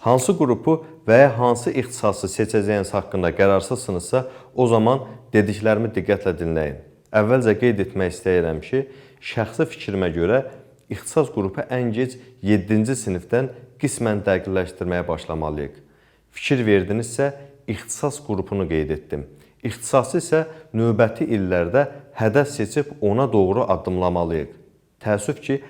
Hansı qrupu və ya hansı ixtisası seçəcəyiniz haqqında qərarsızsınızsa, o zaman dediklərimi diqqətlə dinləyin. Əvvəlcə qeyd etmək istəyirəm ki, şəxsi fikrimə görə ixtisas qrupu ən gec 7-ci sinifdən qismən dəqiqləşdirməyə başlamalıyıq. Fikir verdinizsə, ixtisas qrupunu qeyd etdim. İxtisası isə növbəti illərdə hədəf seçib ona doğru addımlamalıyıq. Təəssüf ki,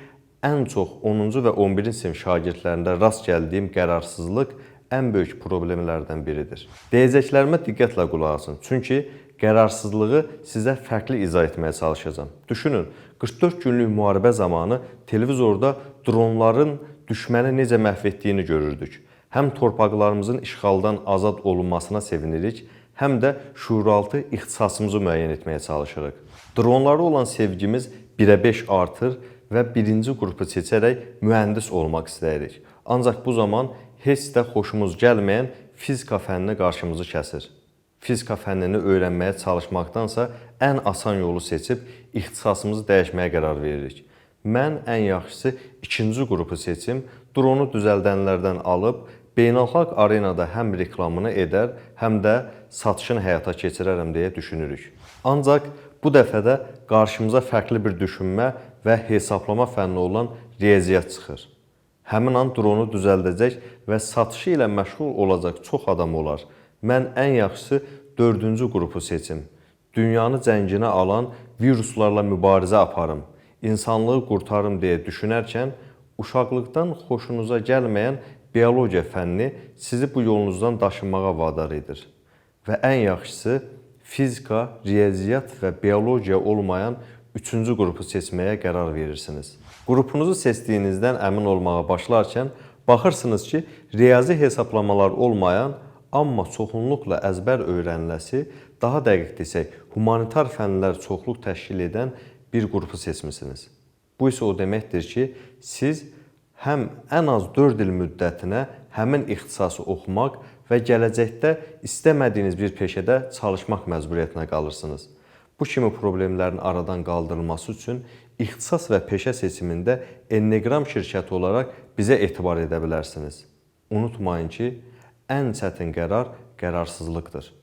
ən çox 10-cu və 11-ci sinif şagirdlərində rast gəldiyim qərarsızlıq ən böyük problemlərdən biridir. Deyəcəklərimə diqqətlə qulaq asın. Çünki qərarsızlığı sizə fərqli izah etməyə çalışacağam. Düşünün, 44 günlük müharibə zamanı televizorda dronların düşməni necə məhv etdiyini görürdük. Həm torpaqlarımızın işğaldan azad olunmasına sevinirik, həm də şuuraltı ixtisasımızı müəyyən etməyə çalışırıq. Dronlara olan sevgimiz 1-ə 5 artır və birinci qrupu seçərək mühəndis olmaq istəyirik. Ancaq bu zaman heç də xoşumuz gəlməyən fizika fənni qarşımızı kəsir. Fizika fənnini öyrənməyə çalışmaqdansa ən asan yolu seçib ixtisasımızı dəyişməyə qərar veririk. Mən ən yaxşısı ikinci qrupu seçim, dronu düzəldənlərdən alıb beynəlxalq arenada həm reklamını edər, həm də satışını həyata keçirərəm deyə düşünürük. Ancaq bu dəfə də qarşımıza fərqli bir düşünmə və hesablama fənni olan riyaziyyat çıxır. Həmin an dronu düzəldəcək və satışı ilə məşğul olacaq çox adam olar. Mən ən yaxşısı 4-cü qrupu seçim. Dünyanı cənginə alan viruslarla mübarizə aparım, insanlığı qurtarım deyə düşünərkən uşaqlıqdan xoşunuza gəlməyən biologiya fənni sizi bu yolunuzdan daşınmağa vadar edir. Və ən yaxşısı fizika, riyaziyyat və biologiya olmayan üçüncü qrupu seçməyə qərar verirsiniz. Qrupunuzu seçdiyinizdən əmin olmağa başlarkən baxırsınız ki, riyazi hesablamalar olmayan, amma çoxunluqla əzbər öyrəniləsi, daha dəqiq desək, humanitar fənlər çoxluq təşkil edən bir qrupu seçmisiniz. Bu isə o deməkdir ki, siz həm ən az 4 il müddətinə həmin ixtisası oxumaq və gələcəkdə istəmədiyiniz bir peşədə çalışmaq məcburiyyətinə qalırsınız. Bu kimi problemlərin aradan qaldırılması üçün ixtisas və peşə seçimində Enneqram şirkəti olaraq bizə etibar edə bilərsiniz. Unutmayın ki, ən çətin qərar qərarsızlıqdır.